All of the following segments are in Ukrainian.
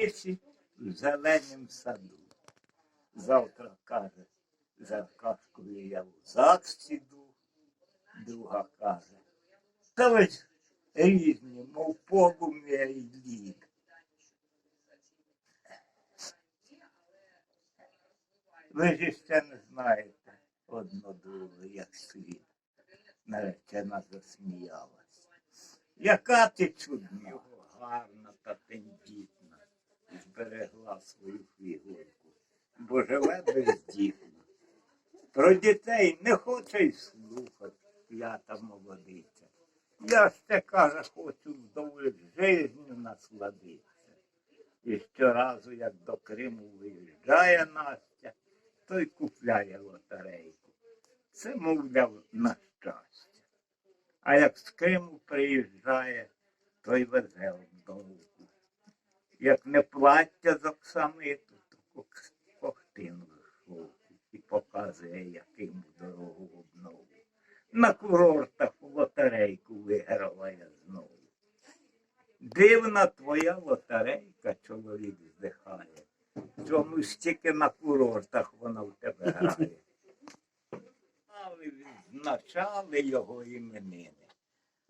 лісі в зеленім саду. Завтра каже, за кашкою я в зак сіду, друга каже. Та ви різні, мов полум'я і лід. Ви ж ще не знаєте одно друге, як світ. Наречена засміялась. Яка ти чудна, гарна та тендітна, зберегла свою фігурку, бо живе бездітно. Про дітей не хоче й слухати, п'ята молодиця. Я ще каже, хочу вдоволь жизнью насладитися. І щоразу, як до Криму виїжджає Настя, той купляє лотерейку. Це, мовляв, на щастя. А як з Криму приїжджає, той везе вдовку. Як не плаття з оксамиту, то кохтину і показує, яким дорогу обнову. На курортах в лотерейку виграла я знову. Дивна твоя лотерейка, чоловік здихає. Чому ж тільки на курортах вона в тебе грає? Але відзначали його іменини.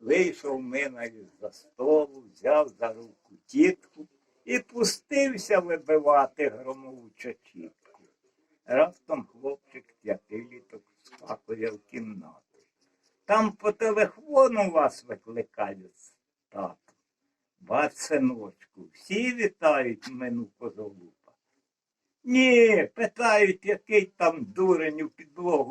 Вийшов мина із-за столу, взяв за руку тітку пустився вибивати громову чечітку. Раптом хлопчик п'ятиліток скакує в кімнату. Там по телефону вас викликають, тату. Бач, синочку, всі вітають мину козолупа. Ні, питають, який там дурень у підлогу.